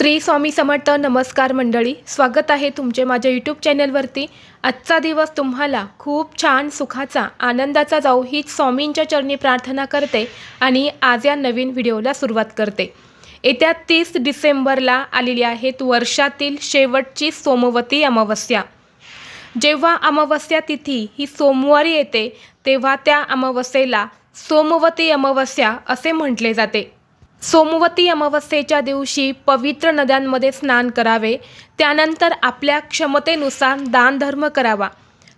श्री स्वामी समर्थ नमस्कार मंडळी स्वागत आहे तुमचे माझ्या यूट्यूब चॅनलवरती. आजचा दिवस तुम्हाला खूप छान सुखाचा आनंदाचा जाऊ हीच स्वामींच्या चरणी प्रार्थना करते आणि आज या नवीन व्हिडिओला सुरुवात करते. येत्या तीस डिसेंबरला आलेली आहेत वर्षातील शेवटची सोमवती अमावस्या. जेव्हा अमावस्या तिथी ही सोमवारी येते तेव्हा त्या अमावस्येला सोमवती अमावस्या असे म्हटले जाते. सोमवती अमावस्येच्या दिवशी पवित्र नद्यांमध्ये स्नान करावे. त्यानंतर आपल्या क्षमतेनुसार दानधर्म करावा.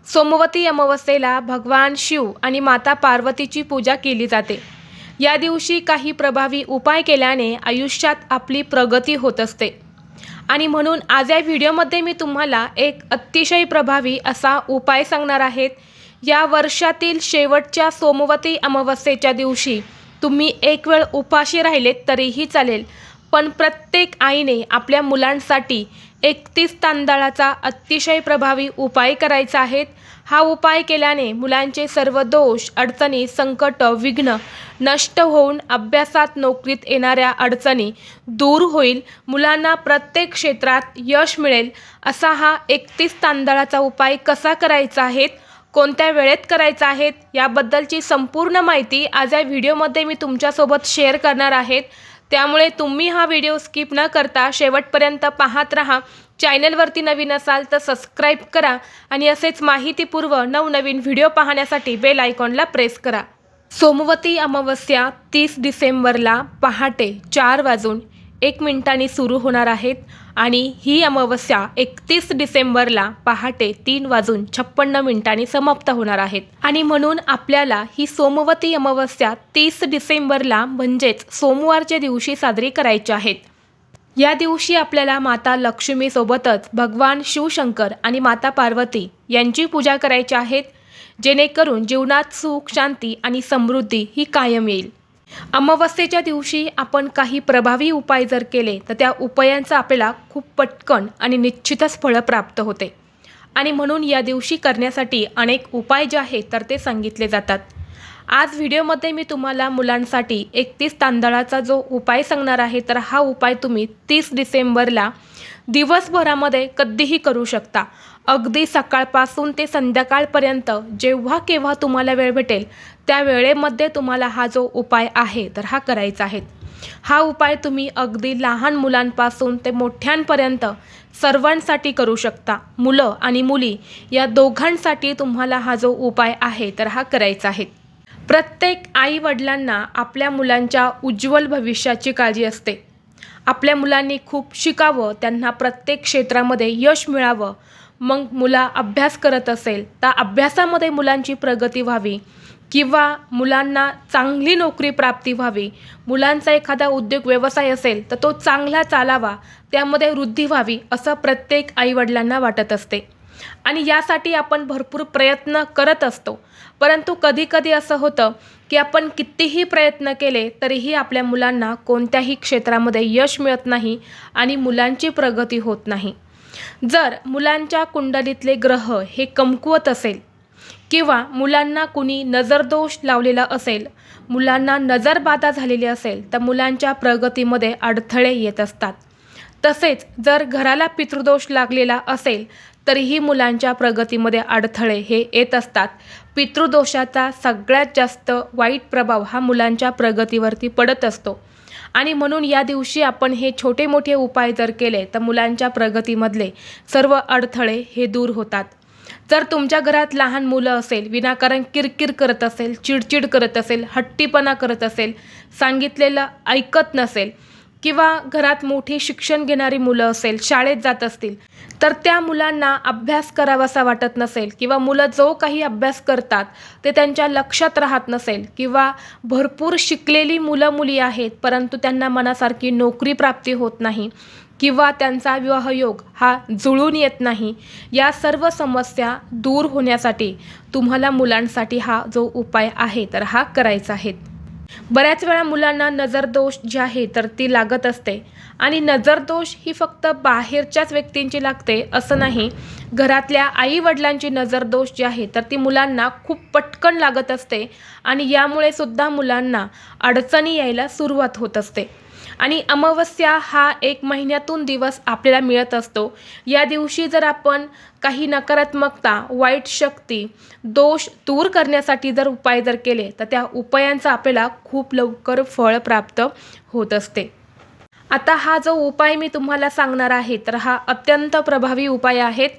सोमवती अमावस्येला भगवान शिव आणि माता पार्वतीची पूजा केली जाते. या दिवशी काही प्रभावी उपाय केल्याने आयुष्यात आपली प्रगती होत असते. आणि म्हणून आज या व्हिडिओमध्ये मी तुम्हाला एक अतिशय प्रभावी असा उपाय सांगणार आहेत या वर्षातील शेवटच्या सोमवती अमावस्येच्या दिवशी तुम्ही एक वेळ उपाशी राहिलेत तरीही चालेल. पण प्रत्येक आईने आपल्या मुलांसाठी एकतीस तांदळाचा अतिशय प्रभावी उपाय करायचा आहे. हा उपाय केल्याने मुलांचे सर्व दोष अडचणी संकट विघ्न नष्ट होऊन अभ्यासात नोकरीत येणाऱ्या अडचणी दूर होईल. मुलांना प्रत्येक क्षेत्रात यश मिळेल. असा हा एकतीस तांदळाचा उपाय कसा करायचा आहे? कोणत्या वेळेत करायचा आहेत याबद्दलची संपूर्ण माहिती आज या व्हिडिओमध्ये मी तुमच्यासोबत शेअर करणार आहेत. त्यामुळे तुम्ही हा व्हिडिओ स्किप न करता शेवटपर्यंत पाहत राहा. चॅनलवरती नवीन असाल तर सबस्क्राईब करा आणि असेच माहितीपूर्व नवनवीन व्हिडिओ पाहण्यासाठी बेल आयकॉनला प्रेस करा. सोमवती अमावस्या तीस डिसेंबरला पहाटे चार वाजून एक मिनिटांनी सुरू होणार आहेत आणि ही अमावस्या एकतीस डिसेंबरला पहाटे तीन वाजून छप्पन्न मिनिटांनी समाप्त होणार आहेत. आणि म्हणून आपल्याला ही सोमवती अमावस्या तीस डिसेंबरला म्हणजेच सोमवारच्या दिवशी साजरी करायची आहेत या दिवशी आपल्याला माता लक्ष्मीसोबतच भगवान शिवशंकर आणि माता पार्वती यांची पूजा करायची आहेत जेणेकरून जीवनात सुख शांती आणि समृद्धी ही कायम येईल. अमावस्येच्या दिवशी आपण काही प्रभावी उपाय जर केले तर त्या उपायांचा आपल्याला खूप पटकन आणि निश्चितच फळं प्राप्त होते. आणि म्हणून या दिवशी करण्यासाठी अनेक उपाय जे आहेत तर ते सांगितले जातात. आज व्हिडिओमध्ये मी तुम्हाला मुलांसाठी एकतीस तांदळाचा जो उपाय सांगणार आहे तर हा उपाय तुम्ही तीस डिसेंबरला दिवसभरामध्ये कधीही करू शकता. अगदी सकाळपासून ते संध्याकाळपर्यंत जेव्हा केव्हा तुम्हाला वेळ भेटेल त्या वेळेमध्ये तुम्हाला हा जो उपाय आहे तर हा करायचा आहे. हा उपाय तुम्ही अगदी लहान मुलांपासून ते मोठ्यांपर्यंत सर्वांसाठी करू शकता. मुलं आणि मुली या दोघांसाठी तुम्हाला हा जो उपाय आहे तर हा करायचा आहे. प्रत्येक आई वडिलांना आपल्या मुलांच्या उज्ज्वल भविष्याची काळजी असते. आपल्या मुलांनी खूप शिकावं त्यांना प्रत्येक क्षेत्रामध्ये यश मिळावं मग मुला अभ्यास करत असेल तर अभ्यासामध्ये मुलांची प्रगती व्हावी किंवा मुलांना चांगली नोकरी प्राप्ती व्हावी. मुलांचा एखादा उद्योग व्यवसाय असेल तर तो चांगला चालावा त्यामध्ये वृद्धी व्हावी असं प्रत्येक आईवडिलांना वाटत असते. आणि यासाठी आपण भरपूर प्रयत्न करत असतो. परंतु कधीकधी असं होतं की आपण कितीही प्रयत्न केले तरीही आपल्या मुलांना कोणत्याही क्षेत्रामध्ये यश मिळत नाही आणि मुलांची प्रगती होत नाही. जर मुलांच्या कुंडलीतले ग्रह हे कमकुवत असेल किंवा मुलांना कुणी नजरदोष लावलेला असेल मुलांना नजरबाधा झालेली असेल तर मुलांच्या प्रगतीमध्ये अडथळे येत असतात. तसेच जर घराला पितृदोष लागलेला असेल तरीही मुलांच्या प्रगतीमध्ये अडथळे हे येत असतात. पितृदोषाचा सगळ्यात जास्त वाईट प्रभाव हा मुलांच्या प्रगतीवरती पडत असतो. आणि म्हणून या दिवशी आपण हे छोटे मोठे उपाय जर केले तर मुलांच्या प्रगतीमधले सर्व अडथळे हे दूर होतात. जर तुमच्या घरात लहान मुलं असेल विनाकारण किरकिर करत असेल चिडचिड करत असेल हट्टीपणा करत असेल सांगितलेलं ऐकत नसेल किंवा घरात मोठी शिक्षण घेणारी मुलं असेल शाळेत जात असतील तर त्या मुलांना अभ्यास करावासा वाटत नसेल किंवा मुलं जो काही अभ्यास करतात ते त्यांच्या लक्षात राहत नसेल किंवा भरपूर शिकलेली मुलं मुली आहेत परंतु त्यांना मनासारखी नोकरी प्राप्ती होत नाही किंवा त्यांचा विवाहयोग हा जुळून येत नाही या सर्व समस्या दूर होण्यासाठी तुम्हाला मुलांसाठी हा जो उपाय आहे तर हा करायचा आहे. बऱ्याच वेळा मुलांना नजरदोष जी आहे तर ती लागत असते. आणि नजरदोष ही फक्त बाहेरच्याच व्यक्तींची लागते असं नाही. घरातल्या आई वडिलांची नजरदोष जी आहे तर ती मुलांना खूप पटकन लागत असते. आणि यामुळे सुद्धा मुलांना अडचणी यायला सुरुवात होत असते. आणि अमावस्या हा एक महिन्यातून दिवस आपल्याला मिळत असतो. या दिवशी जर आपण काही नकारात्मकता वाईट शक्ती दोष दूर करण्यासाठी जर उपाय जर केले तर त्या उपायांचा आपल्याला खूप लवकर फळ प्राप्त होत असते. आता हा जो उपाय मी तुम्हाला सांगणार आहे तर हा अत्यंत प्रभावी उपाय आहेत.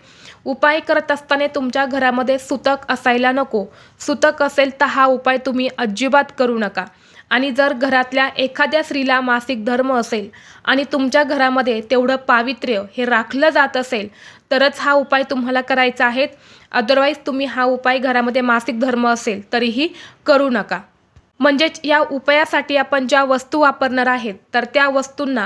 उपाय करत असताना तुमच्या घरामध्ये सुतक असायला नको. सुतक असेल तर हा उपाय तुम्ही अजिबात करू नका. आणि जर घरातल्या एखाद्या स्त्रीला मासिक धर्म असेल आणि तुमच्या घरामध्ये तेवढं पावित्र्य हे राखलं जात असेल तरच हा उपाय तुम्हाला करायचा आहे. अदरवाईज तुम्ही हा उपाय घरामध्ये मासिक धर्म असेल तरीही करू नका. म्हणजेच या उपायासाठी आपण ज्या वस्तू वापरणार आहेत तर त्या वस्तूंना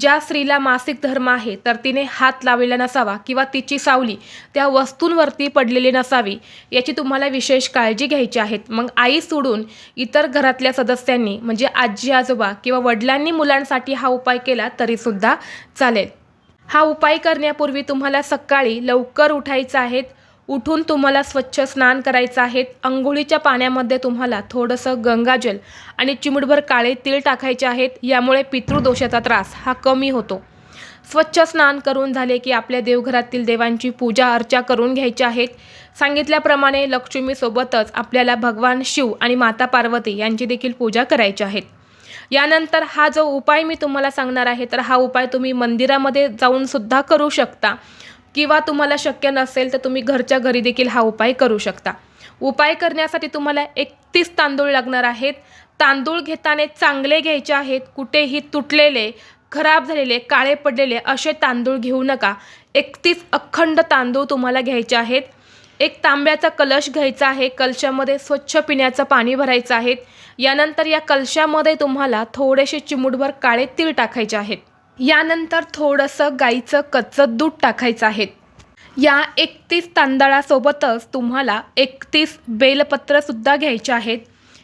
ज्या स्त्रीला मासिक धर्म आहे तर तिने हात लावलेला नसावा किंवा तिची सावली त्या वस्तूंवरती पडलेली नसावी याची तुम्हाला विशेष काळजी घ्यायची आहेत मग आई सोडून इतर घरातल्या सदस्यांनी म्हणजे आजी आजोबा किंवा वडिलांनी मुलांसाठी हा उपाय केला तरीसुद्धा चालेल. हा उपाय करण्यापूर्वी तुम्हाला सकाळी लवकर उठायचं आहे उठून तुम्हाला स्वच्छ स्नान करायचं आहे अंघोळीच्या पाण्यामध्ये तुम्हाला थोडंसं गंगाजल आणि चिमुटभर काळे तीळ टाकायचे आहेत यामुळे पितृदोषाचा त्रास हा कमी होतो. स्वच्छ स्नान करून झाले की आपल्या देवघरातील देवांची पूजा अर्चा करून घ्यायची आहेत. सांगितल्याप्रमाणे लक्ष्मीसोबतच आपल्याला भगवान शिव आणि माता पार्वती यांची देखील पूजा करायची आहेत यानंतर हा जो उपाय मी तुम्हाला सांगणार आहे तर हा उपाय तुम्ही मंदिरामध्ये जाऊन सुद्धा करू शकता. किंवा तुम्हाला शक्य नसेल तर तुम्ही घरच्या घरी देखील हा उपाय करू शकता. उपाय करण्यासाठी तुम्हाला एकतीस तांदूळ लागणार आहेत. तांदूळ घेताना चांगले घ्यायचे आहेत. कुठेही तुटलेले खराब झालेले काळे पडलेले असे तांदूळ घेऊ नका. एकतीस अखंड तांदूळ तुम्हाला घ्यायचे आहेत. एक तांब्याचा कलश घ्यायचा आहे. कलशामध्ये स्वच्छ पिण्याचं पाणी भरायचं आहे. यानंतर या कलशामध्ये तुम्हाला थोडेसे चिमूटभर काळे तीळ टाकायचे आहेत. यानंतर थोडंसं गाईचं कच्चं दूध टाकायचं आहे. या एकतीस तांदळासोबतच तुम्हाला एकतीस बेलपत्रसुद्धा घ्यायचे आहेत.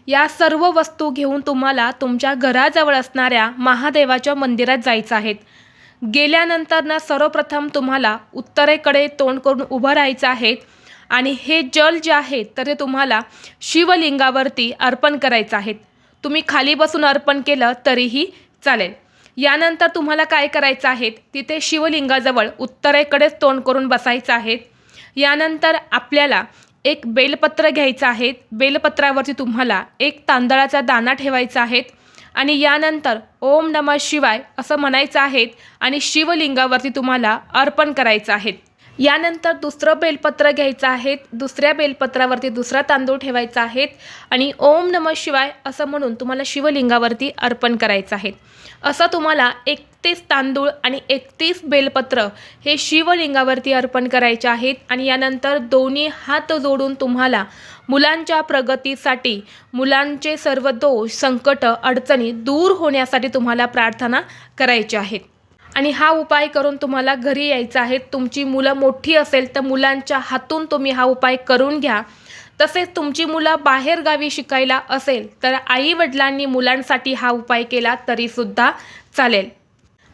या सर्व वस्तू घेऊन तुम्हाला तुमच्या घराजवळ असणाऱ्या महादेवाच्या मंदिरात जायचं आहे. गेल्यानंतर ना सर्वप्रथम तुम्हाला उत्तरेकडे तोंड करून उभं राहायचं आहे आणि हे जल जे आहे तर ते तुम्हाला शिवलिंगावरती अर्पण करायचं आहे. तुम्ही खाली बसून अर्पण केलं तरीही चालेल. यानंतर तुम्हाला काय करायचं आहे? तिथे शिवलिंगाजवळ उत्तरेकडेच तोंड करून बसायचं आहे. यानंतर आपल्याला एक बेलपत्र घ्यायचं आहे. बेलपत्रावरती तुम्हाला एक तांदळाचा दाणा ठेवायचा आहे. आणि यानंतर ओम नमः शिवाय असं म्हणायचं आहे. आणि शिवलिंगावरती तुम्हाला अर्पण करायचं आहे. यानंतर दुसरं बेलपत्र घ्यायचं आहे दुसऱ्या बेलपत्रावरती दुसरा तांदूळ ठेवायचा आहे आणि ओम नमः शिवाय असं म्हणून तुम्हाला शिवलिंगावरती अर्पण करायचं आहे. असं तुम्हाला एकतीस तांदूळ आणि एकतीस बेलपत्र हे शिवलिंगावरती अर्पण करायचे आहेत. आणि यानंतर दोन्ही हात जोडून तुम्हाला मुलांच्या प्रगतीसाठी मुलांचे सर्व दोष संकट अडचणी दूर होण्यासाठी तुम्हाला प्रार्थना करायची आहेत. आणि हा उपाय करून तुम्हाला घरी यायचं आहे. तुमची मुलं मोठी असेल तर मुलांच्या हातून तुम्ही हा उपाय करून घ्या. तसेच तुमची मुलं बाहेर गावी शिकायला असेल तर आई वडिलांनी मुलांसाठी हा उपाय केला तरीसुद्धा चालेल.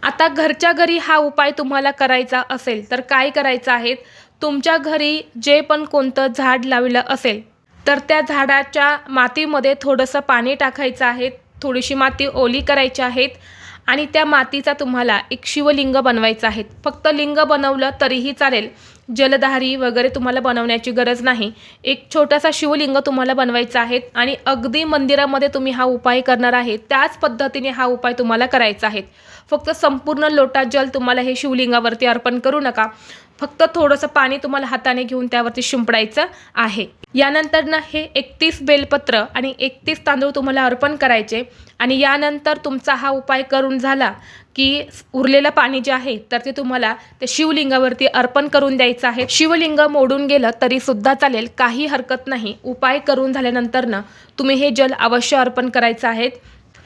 आता घरच्या घरी हा उपाय तुम्हाला करायचा असेल तर काय करायचं आहे? तुमच्या घरी जे पण कोणतं झाड लावलं असेल तर त्या झाडाच्या मातीमध्ये थोडंसं पाणी टाकायचं आहे. थोडीशी माती ओली करायची आहेत आणि त्या मातीचा तुम्हाला एक शिवलिंग बनवायचं आहे. फक्त लिंग बनवलं तरीही चालेल. जलधारी वगैरे तुम्हाला बनवण्याची गरज नाही. एक छोटासा शिवलिंग तुम्हाला बनवायचा आहे आणि अगदी मंदिरामध्ये तुम्ही हा उपाय करणार आहे. त्याच पद्धतीने हा उपाय तुम्हाला करायचा आहे. फक्त संपूर्ण लोटा जल तुम्हाला हे शिवलिंगावरती अर्पण करू नका. फक्त थोडंसं पाणी तुम्हाला हाताने घेऊन त्यावरती शिंपडायचं आहे. यानंतर ना हे एकतीस बेलपत्र आणि एकतीस तांदूळ तुम्हाला अर्पण करायचे. आणि यानंतर तुमचा हा उपाय करून झाला की उरलेलं पाणी जे आहे तर ते तुम्हाला ते शिवलिंगावरती अर्पण करून द्यायचं आहे. शिवलिंग मोडून गेलं तरी सुद्धा चालेल काही हरकत नाही. उपाय करून झाल्यानंतर ना तुम्ही हे जल अवश्य अर्पण करायचं आहेत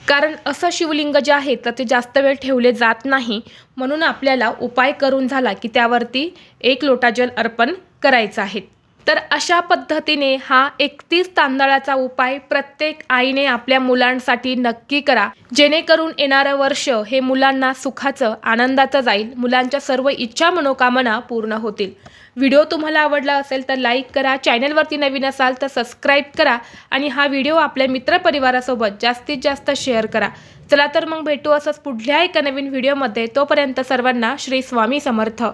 कारण असं शिवलिंग जे आहे तर ते जास्त वेळ ठेवले जात नाही. म्हणून आपल्याला उपाय करून झाला की त्यावरती एक लोटा जल अर्पण करायचं आहे. तर अशा पद्धतीने हा एकतीस तांदळाचा उपाय प्रत्येक आईने आपल्या मुलांसाठी नक्की करा. जेणेकरून येणारं वर्ष हे मुलांना सुखाचं आनंदाचं जाईल. मुलांच्या सर्व इच्छा मनोकामना पूर्ण होतील. व्हिडिओ तुम्हाला आवडला असेल तर लाईक करा. चॅनलवरती नवीन असाल तर सबस्क्राईब करा आणि हा व्हिडिओ आपल्या मित्रपरिवारासोबत जास्तीत जास्त शेअर करा. चला तर मग भेटू असंच पुढल्या एका नवीन व्हिडिओमध्ये. तोपर्यंत सर्वांना श्री स्वामी समर्थ.